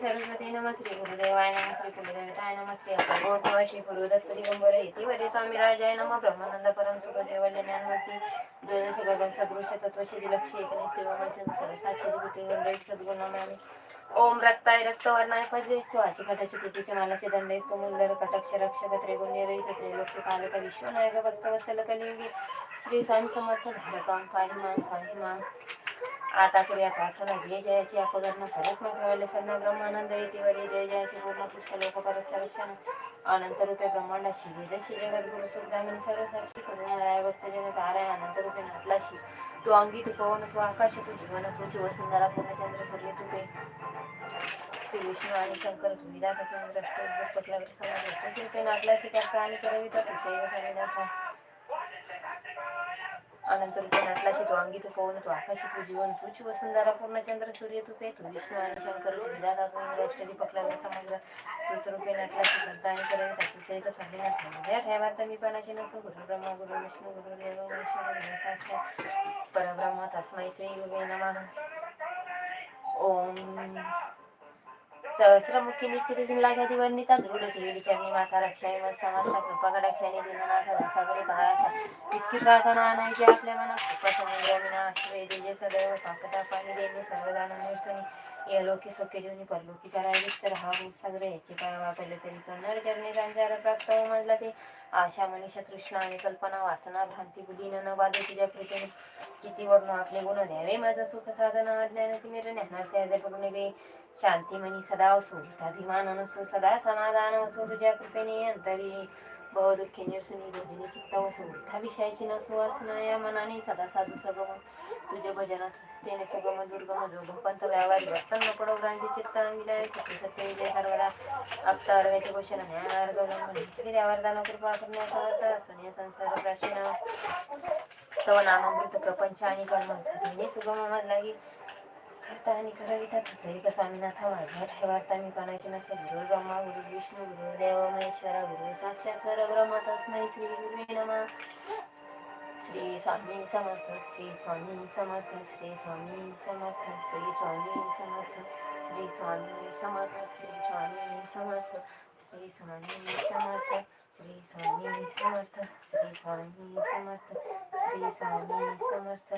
सरस्वती नमस्ते गुरुदेवाय नमस्ते गुरुदेवताय नमस्ते गोकुळशी गुरु दत्त दिगंबर येते वरे स्वामी राजाय नम. ब्रह्मानंद परम सुखदेव ज्ञानमूर्ती द्वैदश गगन सदृश श्री लक्ष्मी एक नित्य वचन सर्व साक्षी सद्गुणामी ओम रक्ताय रक्तवर्णाय पजे स्वाची कटाची कृतीचे मालाचे दंड युक्त मुंदर कटक्ष रक्षक त्रिगुण्य रहित त्रिलोक पालक विश्वनायक भक्त वसल कलियुगी. श्री स्वामी समर्थ धारकाम पाहिमान पाहिमान आता करूया प्रार्थना जय जयाची अपघटना सर्वात्मक केवळ सन्ना ब्रह्मानंद येते वरे जय जयाची पूर्ण पुष्य लोकपरत संरक्षण अनंत रूपे ब्रह्मांडाशी वेदशी जगत गुरु सुखदामिनी सर्व साक्षी करुणाराय भक्त जगत आराय अनंत रूपे नाटलाशी तू अंगी तू पवन तू आकाश तू जीवन तुझी वसुंधरा पूर्णचंद्र सूर्य तुपे तू विष्णू आणि शंकर तू विधाता केंद्र समाज तुझी रूपे नाटलाशी करता आणि करविता तुझे समिधाता रूपे नटलाशी तू अंगी तू पवन तू आकाशी तू जीवन तूच वसुंधरा पूर्णचंद्र सूर्य तू पे तू विष्णू आणि शंकर तू विधाता तू इंद्र अष्टदी पकलावर समग्र तूच रूपे नटलाशी करता आणि करविता तुझं एक स्वाधीनाथ म्हणजे ठेवार्थ मी पणाची नसो गुरु ब्रह्मा गुरु विष्णू गुरु देव विष्णू गुरु साक्षात परब्रह्म तस्मै श्री गुरुवे नमः. ओम. सहस्रमुखी निश्चित लागाती वर्णिता दृढ ठेवली चरणी माता रक्षाई मत समर्थ कृपा कडाक्षाने दीननाथ दासाकडे पाहायचा इतकी प्रार्थना आणायची आपल्या मनात. कृपा समुद्र विना वेदेजे सदैव पाकता पाणी देणे सर्वदानंद सुनी. या लोकी सोके जीवनी परलोकी करावीस तर हा सगळे. याची काय वापरले तरी करणार चरणी संचार प्राप्त हो म्हटलं ते. आशा मनीषा तृष्णा आणि कल्पना वासना भ्रांती बुद्धीन न बाधे तुझ्या प्रीतीने. किती वर्ण आपले गुण द्यावे? माझं सुख साधन अज्ञान तिमिर ज्ञानार्थ करून शांती मनी सदा असो अभिमान नसो सदा समाधान असो तुझ्या कृपेने अंतरी. बहु दुःखी निरसुनी भजनी चित्त असो वृथा विषयाची नसो असना या मनाने सदा साधू सगम. तुझे भजनात तेने सुगम दुर्गम जो पंत व्यवहारी वर्तन न पडो चित्त विलय सत्य सत्य विजय सर्वदा आप्त अर्व्याचे घोषण ज्ञानार्ग वलंबन वरदान कृपा करण्याचा अर्थ सुनिय संसार प्राचीन. तव नामामृत प्रपंच आणि कर्म सुगम मधला की करता आणि करविता एक स्वामीनाथ माझ्या ठेवार्ता मी कोणाची नसे गुरु ब्रह्मा गुरु विष्णू गुरु देव महेश्वरा गुरु साक्षात खर ब्रह्म तस्मै श्री गुरुवे नमः श्री स्वामी समर्थ श्री स्वामी समर्थ श्री स्वामी समर्थ श्री स्वामी समर्थ श्री स्वामी समर्थ श्री स्वामी समर्थ श्री स्वामी समर्थ श्री स्वामी समर्थ श्री स्वामी समर्थ श्री स्वामी समर्थ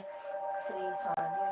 श्री स्वामी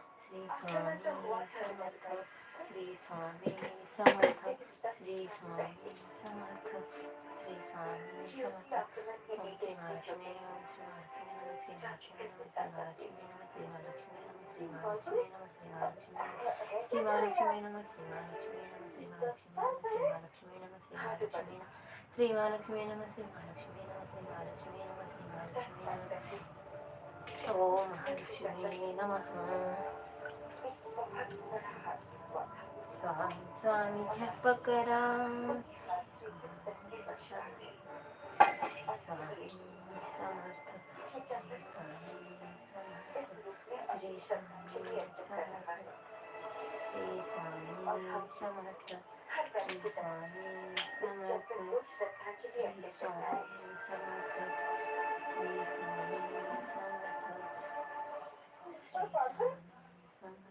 श्री स्वामी समर्थ श्री स्वामी समर्थ श्री स्वामी समर्थ श्री स्वामी समर्थ ओम श्री महालक्ष्मी नम श्री महालक्ष्मी नम श्री महालक्ष्मी नम श्री महालक्ष्मी नम श्री महालक्ष्मी नम श्री महालक्ष्मी नम श्री महालक्ष्मी नम श्री महालक्ष्मी नम श्री महालक्ष्मी नम श्री महालक्ष्मी नम श्री महालक्ष्मी नम श्री महालक्ष्मी नम श्री महालक्ष्मी नम ओम महालक्ष्मी नमः Sri Swami Samatha, Sri Swami Samatha, Sri Swami Samatha, Sri Swami Samatha, Sri Swami Samatha.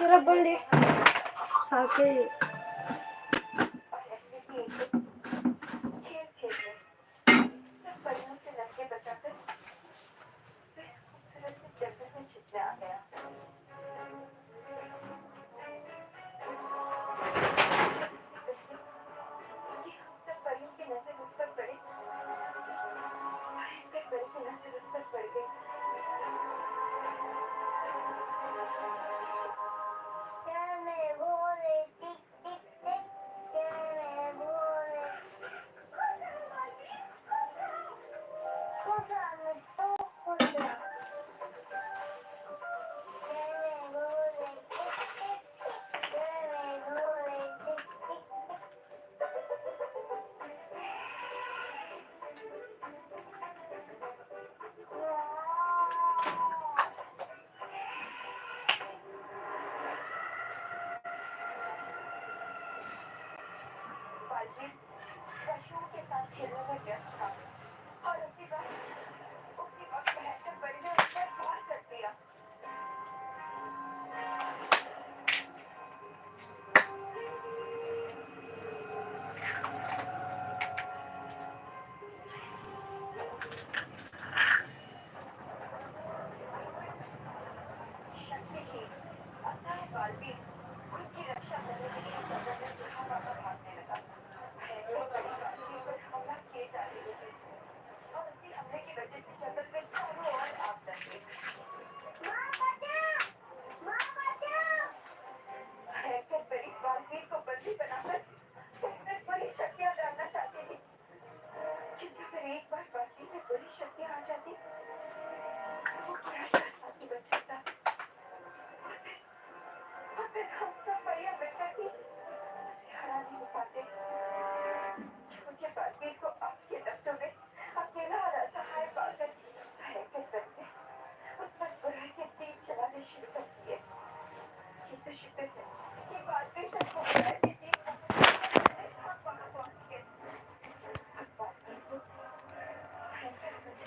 जरा बोल सारखे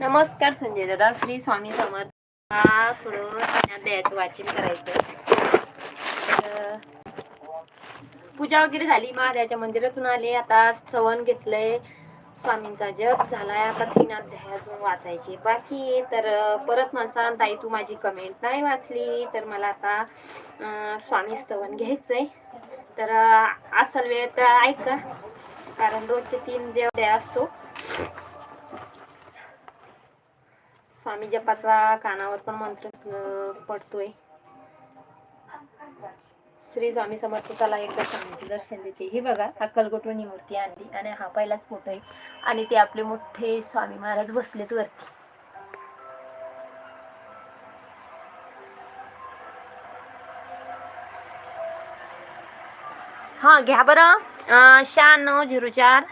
नमस्कार संजय दादा श्री स्वामी समर्थ. हा थोडं द्यायचं वाचन करायचं. तर, पूजा वगैरे झाली महादेवाच्या मंदिरातून आले आता स्तवन घेतलंय. स्वामींचा जप झालाय आता तीन अध्याय अजून वाचायचे बाकी आहे. तर परत म्हणसान ताई तू माझी कमेंट नाही वाचली तर मला आता स्वामी स्तवन घ्यायचंय. तर असल वेळ तर ऐका कारण रोजचे तीन जे अध्याय असतो स्वामी जपाचा कानावर पण मंत्र पडतोय. श्री स्वामी समर्थाला एकदा स्वामीचे दर्शन देते. हे बघा अक्कलकोटवणी मूर्ती आणली आणि हा पहिलाच फोटो आहे. आणि ते आपले मोठे स्वामी महाराज बसलेत वरती. हा घ्या बरं. शहाण्णव झिरो चार.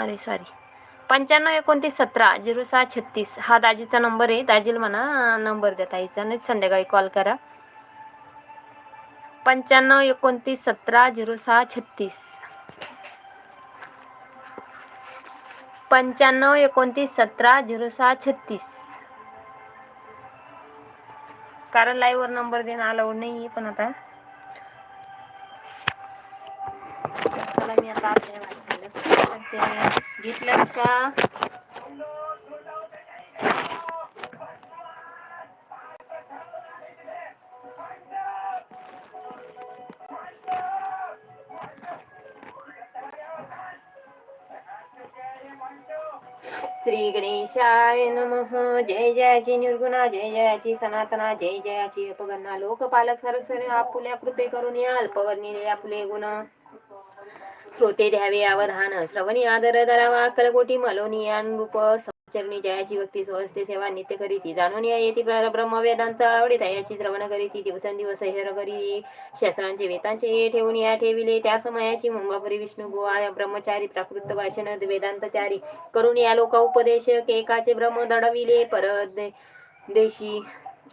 अरे सॉरी पंच्याण्णव एकोणतीस सतरा झिरो सहा छत्तीस. हा दाजीचा नंबर आहे. दाजीला म्हणा नंबर द्या ताईचा. नाही संध्याकाळी कॉल करा. पंच्याण्णव एकोणतीस सतरा झिरो सहा छत्तीस. पंच्याण्णव एकोणतीस सतरा झिरो सहा छत्तीस. कारण लाईव्हवर नंबर देणं अलाउड नाही आहे पण आता. मी आता झालं घेतलं का? श्री गणेशाय नमः. जय जयाची निर्गुणा जय जयाची सनातना जय जयाची अपगणना. लोकपालक सरसर आपुल्या कृपे करून या अल्पवर्णिले आपले गुण. श्रोते द्यावे अवधान. श्रवणी आदर धरावा. अक्कलकोटी मलोनियान रूप. चरणी जयाची भक्ती स्वस्ते सेवा नित्य करीती. जाणून या येती ब्रह्म वेदांचा आवडीत याची श्रवण करीती दिवसेंदिवस हेर करी. शास्त्रांचे वेतांचे ठेवून या ठेविले. त्या समयाची मुंबापुरी विष्णू गोवा ब्रह्मचारी प्राकृत भाषण वेदांतचारी. करून या लोक उपदेश केकाचे ब्रह्म दडविले. परत देशी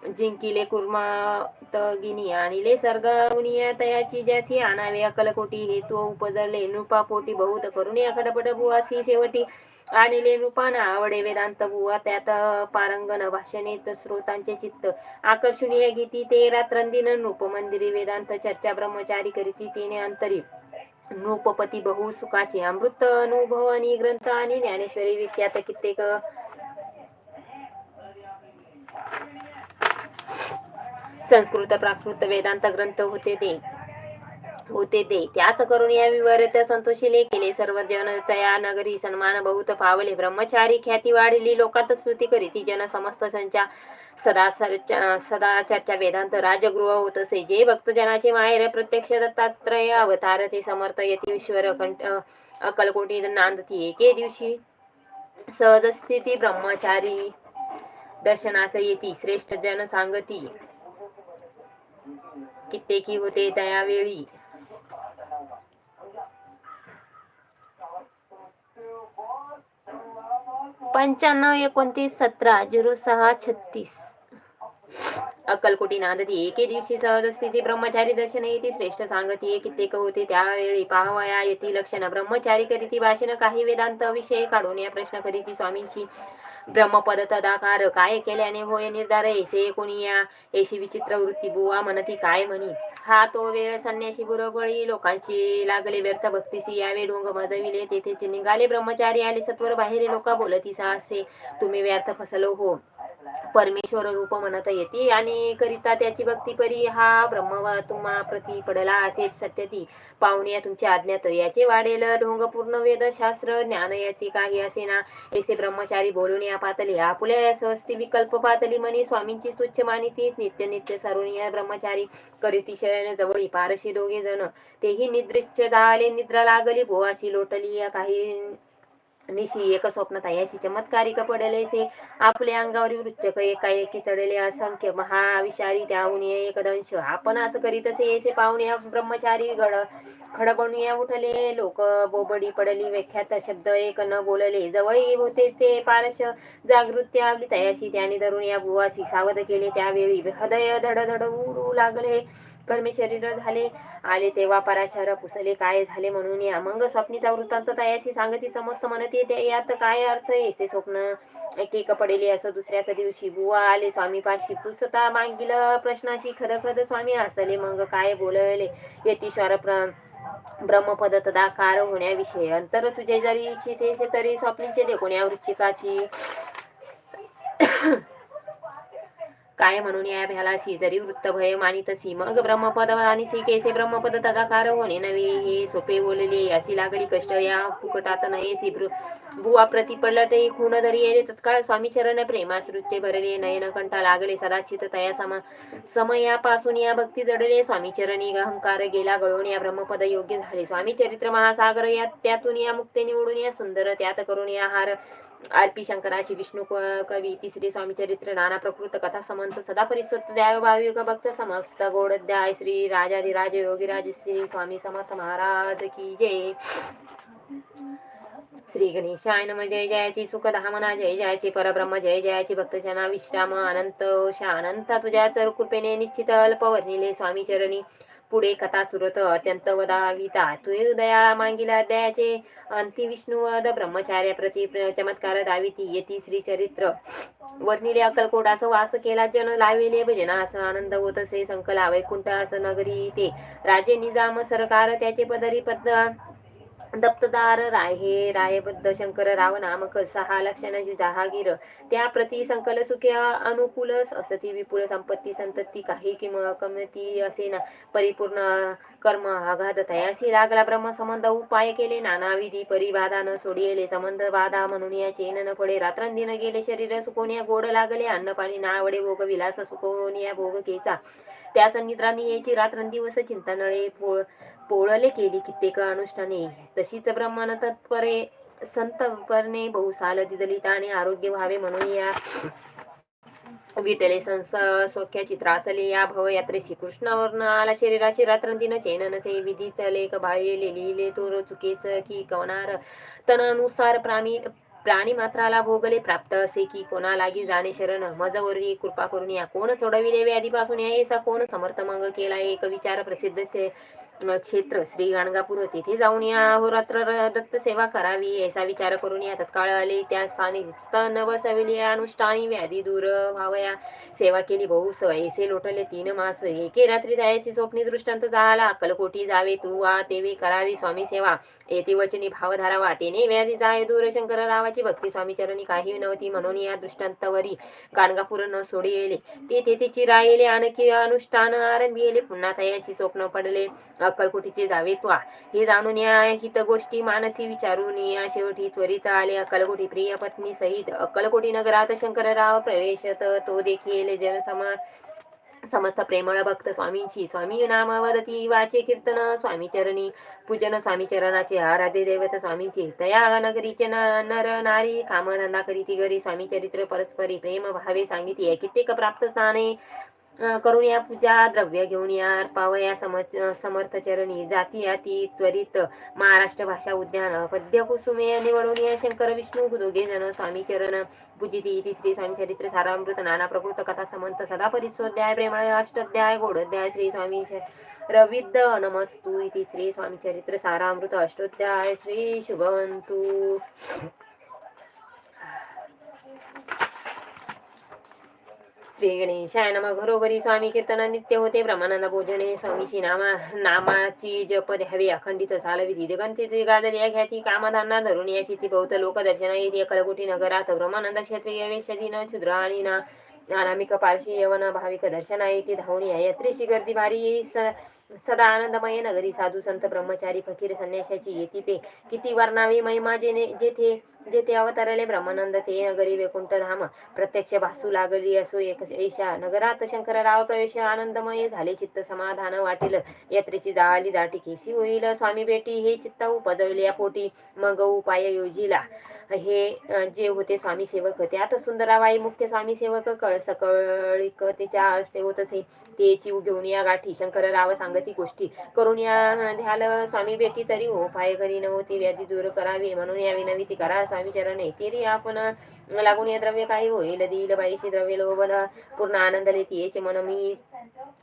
जिंकिले कुर्मातगिनी आणिले सर्गुनिया तयाची ज्यासी आणावे अकलकोटी हेतू उपजरले. नृपा पोटी बहुत करून अखडपट बुवासी शेवटी. आणिले नृपाना आवडे वेदांत बुवा त्यात पारंगण भाषणे श्रोतांचे चित्त. आकर्षणीय गीती ते रात्रंदिन नृप मंदिरी वेदांत चर्चा ब्रह्मचारी करीती तेने अंतरी. नृपपती बहु सुखाचे अमृत अनुभव आणि ग्रंथ आणि ज्ञानेश्वरी विख्यात कित्येक संस्कृत प्राकृत वेदांत ग्रंथ होते ते. होते ते. त्याच करून या विवरित संतोषीले केले सर्व जन तया नगरी सन्मान बहुत पावले. ब्रह्मचारी ख्याती वाढली लोकात स्तुती करीती जन समस्त संचा सदा सरचा सदा चर्चा वेदांत राजगृह होत असे जे भक्तजनाचे माहेर प्रत्यक्ष दत्तात्रय अवतार ते समर्थ येती ईश्वर कंठ अकलकोटी नांदती. एके दिवशी सहज स्थिती ब्रह्मचारी दर्शनास येती. श्रेष्ठ जन सांगती. कित्येकी होते त्यावेळी. पंच्याण्णव एकोणतीस सतरा झिरो सहा छत्तीस. अक्कलकोटी नांदती. एके दिवशी सहज स्थिती ब्रह्मचारी दर्शन येते. श्रेष्ठ सांगती कित्येक होते त्यावेळी पाहवया येती लक्षण. ब्रह्मचारी करीती भाषण काही वेदांत विषय काढून या प्रश्न करीती स्वामींशी. ब्रह्मपद तदाकार काय केल्याने होय निर्धार? एसे कोणी या? ऐशी विचित्र वृत्ती बुवा म्हणती काय म्हणी? हा तो वेळ संन्याशी बुरबळी लोकांची लागले व्यर्थ भक्तीसी यावे डोंग मजविले तेथेच निघाले ब्रह्मचारी आले. सत्वर बाहेर लोका बोलती साहसे तुम्ही व्यर्थ फसलो हो. परमेश्वर रूप म्हणत येते. आणि करिता त्याची भक्ती परी हा ब्रह्मवा तुम्हा प्रती पडला असेच सत्यती. पाहुणे पाहुण्या तुमच्या आज्ञात याचे वाढेल. ढोंग पूर्ण वेद शास्त्र ज्ञान याचे काही असे ना ऐसे ब्रह्मचारी बोलून या पातली. आपुल्या स्वस्ती विकल्प पातली म्हणे. स्वामींची तुच्छ मानिती नित्य नित्य सरुणीय ब्रह्मचारी. करीती शयन जवळी पारशी दोघे जण. तेही निद्रिच्छ झाले निद्रा लागली. भोवासी लोटली या काही निशी एक स्वप्न अशी चमत्कारिक पडलेसे आपल्या अंगावर वृच्चक एकाएकी चढले असंख्य महाविषारी त्याहून एक दंश. आपण असं करीत असे ऐसे पाहुणे ब्रह्मचारी गड खडबणुया उठले. लोक बोबडी पडली व्याख्यात शब्द एक न बोलले. जवळ होते ते पारश जागृती आपली तयाशी. त्याने धरून या बुवासी सावध केले. त्यावेळी हृदय धडधड उडू लागले. कर्मे शरीर झाले आले तेव्हा पराशर पुसले काय झाले म्हणून या मग स्वप्नीचा वृत्तांत तयाशी सांगती समस्त म्हणते ते यात काय अर्थ येसे स्वप्न एक एक पडेले असं दुसऱ्याच दिवशी बुवा आले स्वामी पाशी पुसता मागील प्रश्नाशी खद खद स्वामी हसले मग काय बोलवले यतीश्वर प्र ब्रह्मपद तदाकार होण्याविषयी अंतर तुझे जरी इच्छितेसे तरी स्वप्नीचे दे कोण्या वृश्चिकाची काय म्हणून या भ्यालाशी? जरी वृत्त भय मानितसी मग ब्रह्मपद आणि केसे ब्रह्मपद तदाकार होणे नवे हे सोपे बोलले अशी लागली कष्ट या फुकटात नये बुवा प्रति पडलटे खून धरी येणे तत्काळ स्वामी चरण प्रेमासृत्य भरले नयन कंठा लागले सदाचित तया समा समयापासून या भक्ती जडले स्वामी चरणी अहंकार गेला गळून या ब्रह्मपद योग्य झाले. स्वामी चरित्र महासागर या त्यातून या मुक्ते निवडून या सुंदर त्यात करून या हार आरपी शंकराची विष्णू कवी तिसरी स्वामी चरित्र नाना प्रकृत कथा संत सदा परिसुत द्याव भाविक भक्त समक्त गोडद्याय श्री राजाधिराज योगीराज श्री स्वामी समर्थ महाराज की जय। श्री गणेशाय नम। जय जयाची सुखधामना जय जयाची परब्रह्म। जय जयाची भक्तजना। विश्राम अनंत शा तुझ्या चर कृपेने निश्चित अल्पवर्णिले स्वामी चरणी। पुढे कथा सुरत अत्यंत वदाविता. तुय दयाळा मागील दयाचे. अंती विष्णुवद ब्रह्मचार्य प्रति चमत्कार दाविती. येती श्री चरित्र वर्णिले अक्कलकोटास वास केला. जन लाविले भजनाच आनंद होत असे संकला. वैकुंठ अस नगरी ते राजे निजाम सरकार त्याचे पदरी पद दप्तदार राय हे रायबद्ध शंकर राव नामक सहा लक्षणाची जहागीर. त्या प्रति संकल सुखे अनुकूल असती विपुल संपत्ती संतती काही किम कमती असे ना परिपूर्ण कर्म आघात तयासी लागला ब्रह्म संबंध उपाय केले नानाविधी परिबाधा न सोडिले संबंध बाधा म्हणून या चेन न पडे रात्रंदिन गेले शरीर सुकोनिया गोड लागले अन्न पाणी नावडे भोग विलास सुकोनिया भोग केचा. त्या संगीत्रांनी याची रात्रंदिवस चिंता नळे पोळले केली कित्येक अनुष्ठाने. तशीच ब्रह्मानं तत्परे संत परणे बहुसाल दिदलिताने आरोग्य व्हावे म्हणून या विटले संस सौख्याची त्रासले या भवयात्रेशी वर्ण आला शरीराशी रात्रंदिन चैन नसे विधित लेख बाळलेले. लिहिले तो चुकेच की कवणार तनानुसार प्राणी प्राणी मात्राला भोगले प्राप्त असे की कोणा लागी जाणे शरण मजवरी कृपा करून या. कोण सोडविले व्याधीपासून या? ऐसा कोण समर्थ मंग केला? एक विचार प्रसिद्ध से क्षेत्र श्री गाणगापूर तिथे जाऊन या. अहोरात्र र- दत्त सेवा करावी. ऐसा विचार करून या. तत्काळ आले. त्या स्थानी स्तन बसविले. अनुष्ठानी व्याधी दूर व्हावया. सेवा केली बहुस ऐसे लोटले तीन मास. एके रात्री जायची स्वप्नी दृष्टांत झाला अक्कलकोटी जावे तू वा तेवे करावी स्वामी सेवा. येथे वचनी भाव धारावा तेने व्याधी जाय दूर. शंकर रावाची भक्ती स्वामीचरणी काही नव्हती म्हणून या दृष्टांतावरी गाणगापूर न सोडी येले ते तेथे चिरायले आणखी अनुष्ठान आरंभी येले पुन्हा तयाशी स्वप्न पडले. अक्कलकोटीचे जावे त्वा. हे जाणून या हित गोष्टी मानसी विचारून या शेवटी त्वरित आले. अक्कलकोटी प्रिय पत्नी सहित अक्कलकोटी नगरात शंकरराव प्रवेशत. तो देखील जनसमा समस्त प्रेमळ भक्त स्वामींची. स्वामी नाम वाचे कीर्तन स्वामी चरणी पूजन स्वामी चरणाचे आराध्य दैवत स्वामींचे. तया नगरीचे नर नारी कामधंदा करीती घरी स्वामी चरित्र परस्परी प्रेम भावे सांगिती. कित्येक प्राप्त स्थाने करून या पूजा द्रव्य घेऊन या अर्पावया या समर्थ चरणी जाती याती त्वरित महाराष्ट्र भाषा उद्यान पद्य कुसुमे निवडून या शंकर विष्णू दोघे जण स्वामी चरण पूजिती इति श्री स्वामी चरित्र सारामृत नाना प्रकृत कथा समंत सदा परिस्वध्याय प्रेमळ अष्टाध्याय गोडध्याय श्री स्वामी च- रविद्द नमस्तु इति श्री स्वामी चरित्र सारामृत अष्टोध्याय श्री शुभवंतु श्री गणेशाय नम. घरोघरी स्वामी कीर्तन नित्य होते. ब्रह्मानंद भोजने स्वामीची नामा नामाची जप द्यावी अखंडित चालवी दिदगंती गाजरी या ख्याती कामधांना धरून याची ती बहुत लोक दर्शना येते कलकुटी नगरात ब्रह्मानंद क्षत्रिय वेशदीन क्षुद्र आणि ना अनामिक पारशी यवन भाविक दर्शन आहे ती धावून या. यात्रेची गर्दी भारी स सदा आनंदमय नगरी साधू संत ब्रह्मचारी फकीर संन्याशाची येती पे. किती वर्णावी महिमा जेने जेथे जेथे अवतरले ब्रह्मानंद ते नगरी वैकुंठ धाम. प्रत्यक्ष भासू लागली असो एक ऐशा. नगरात शंकरराव प्रवेश आनंदमय झाले चित्त समाधान वाटेल. यात्रेची जाळी दाटी केशी होईल? स्वामी बेटी हे चित्त उपजवले या पोटी. मग उपाय योजिला. हे जे होते स्वामी सेवक त्यात सुंदराबाई मुख्य स्वामी सेवक कळस कळिकतेच्या असते होत असे. ते चिव घेऊन या गाठी. शंकरराव सांगती गोष्टी. करून या ध्याल स्वामी भेटी तरी हो. पाय घरी नव्हती व्याधी दूर करावी. म्हणून या विनविती करा स्वामी चरणे. तरी आपण लागून या द्रव्य काही होईल. देईल बाईशी द्रव्य लोभन पूर्ण आनंद लेती. याचे मन मी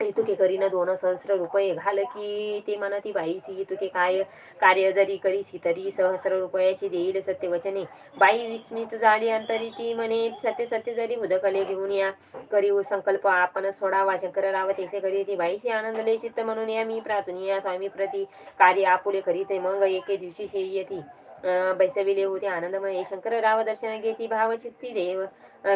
तुके करीन दोन सहस्र रुपये. घाल की ते म्हणती बाईसी तुके काय कार्य जरी करीसी तरी सहस्र रुपयाची देईल सत्य वचने बाई विस्मित झाली अंतरी ती म्हणे सत्य सत्य जरी उदकले घेऊन या करीव संकल्प आपण सोडावा शंकरराव तेसे करी ती बाईशी आनंदले चित्त म्हणून या मी प्रार्थनी या स्वामी प्रती कार्य आपुले करीते मग एके दिवशी शे येती. बैसविले होते. आनंदमय शंकरराव दर्शन घेती भावचित्ती देव.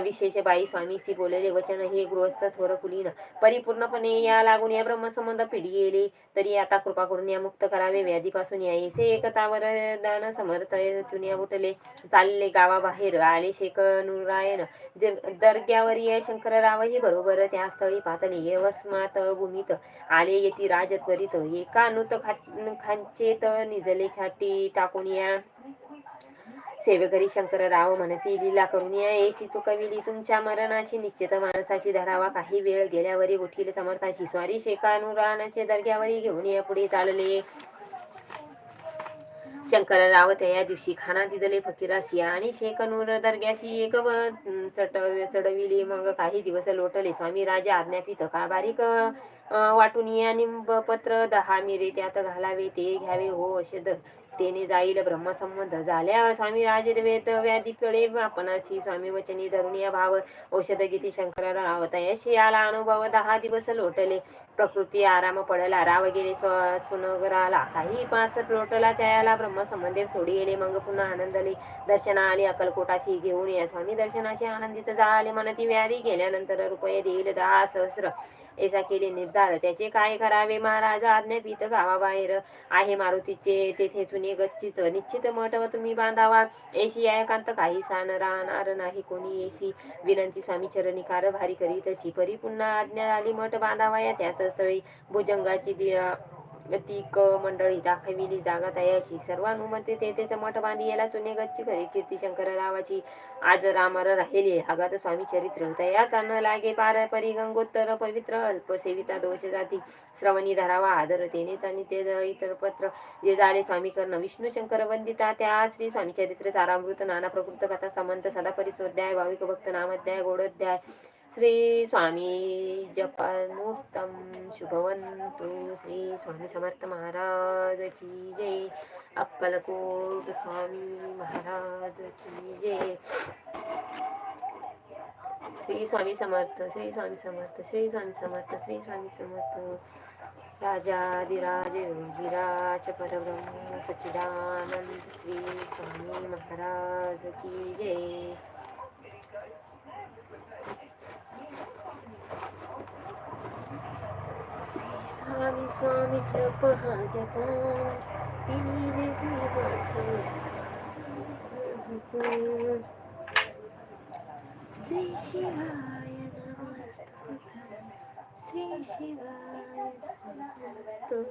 विशेष बाई स्वामीसी बोलले वचन हे गृहस्थ थोर कुलीन. परिपूर्णपणे या लागून या ब्रह्मसंबंध पिढी येले तरी आता कृपा करून या मुक्त करावे. व्याधीपासून या ऐसे एकतावर दान समर्थ तुन्या उठले. चालले गावाबाहेर. आले शेख नुरायण. ज- दर्ग्यावर या शंकररावही बरोबर. त्या स्थळी पातले. यवस्मात भूमीत आले येती राज त्वरित एका नुत खा- खांचेत निजले छाटी टाकून या सेवेकरी शंकरराव म्हणती लीला करून या एसी चुकविली. तुमच्या मरणाशी निश्चित माणसाशी धरावा. काही वेळ गेल्यावरी उठील समर्थाशी. स्वारी शेकानुराणाचे दर्ग्यावरी घेऊन या पुढे चालले. शंकरराव त्या दिवशी खाना दिदले फकीराशी आणि शेकनूर दर्ग्याशी एक व चट चढविली. मग काही दिवस लोटले. स्वामी राजा आज्ञापित का बारीक वाटून या निंब पत्र दहा मिरे त्यात घालावे ते घ्यावे. हो असे तेने जाईल ब्रह्मसंबंध झाल्या. स्वामी राजवेद व्याधी पिळे आपणासी स्वामी वचनी धरुणी या भाव औषध गीती शंकरराव यशी आला अनुभव दहा दिवस लोटले. प्रकृती आराम पडला. राव गेले स्व सुनगराला. काही पास लोटला त्याला ब्रह्मसंबंधे सोडी गेले मग पुन्हा आनंदले दर्शना आले अकलकोटाशी घेऊन या. स्वामी दर्शनाशी आनंदित झाले. मनती व्याधी गेल्यानंतर रुपये देईल दहा सहस्र. ऐसा केले निर्धार। त्याचे काय करावे? महाराजा आज्ञापित गावाबाहेर आहे मारुतीचे. तेथे चुने गच्चीच निश्चित मठ तुम्ही बांधावा. एसी एकांत काही सान राहणार नाही. कोणी एसी विनंती स्वामी चरणी कारभारी करीत अशी परी पुन्हा आज्ञा आली. मठ बांधावा या त्याच स्थळी. भुजंगाची दि- तीक मंडळी दाखविली जागा तयाची सर्वानुमते तेथेच मठ बांधी याला चुने गच्ची खरी कीर्ती शंकर रावाची. आज रामर राहिले. आगात स्वामी चरित्र. तयाचा न लागे पार परी गंगोत्तर पवित्र अल्प सेविता दोष जाती. श्रवणी धरावा आदर तेनेच आणि ते इतर पत्र. जे झाले स्वामी कर्ण विष्णू शंकर वंदिता. त्या श्री स्वामी चरित्र सारामृत. नाना प्रकृत कथा समंत. सदा परिसोध्याय. भाविक भक्त नामध्याय. गोडोध्याय. श्री स्वामी जपानोस्तम शुभवंतु श्री स्वामी समर्थ महाराज की जय। अक्कलकोट स्वामी महाराज की जय। श्री स्वामी समर्थ श्री स्वामी समर्थ श्री स्वामी समर्थ श्री स्वामी समर्थ। राजाधिराज योगिराज परब्रह्म सच्चिदानंद श्री स्वामी महाराज की जय। श्री स्वामी स्वामी जप हा जपा तिन्ही जे देवाचे श्री शिवाय नमस्तु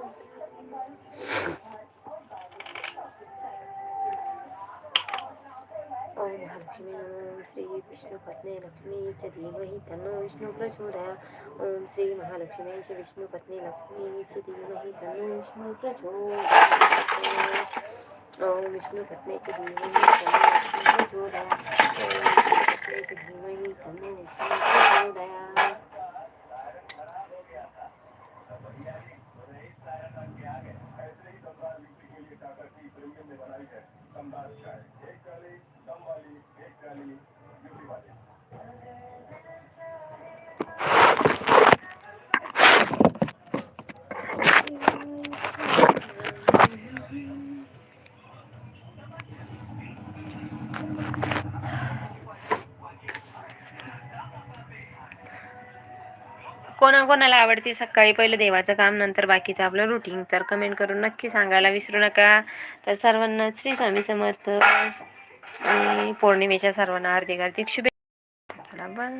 ओम महालक्ष्मी नमो श्री विष्णुपत्ने लक्ष्मी च धीमहि तन्नो विष्णु प्रचोदया। ओम श्री महालक्ष्मी च विष्णुपत्ने लक्ष्मी च धीमहि तन्नो विष्णु प्रचोदया। ओम विष्णुपत्ने च धीमहि तन्नो विष्णु प्रचोदया। ओम धीमहि तन्नो विष्णु प्रचोदया। कोणाकोणाला आवडते सकाळी पहिलं देवाचं काम नंतर बाकीचं आपलं रुटीन तर कमेंट करून नक्की सांगायला विसरू नका. तर सर्वांना श्री स्वामी समर्थ. आणि पौर्णिमेच्या सर्वांना हार्दिक हार्दिक शुभेच्छा. चला बाय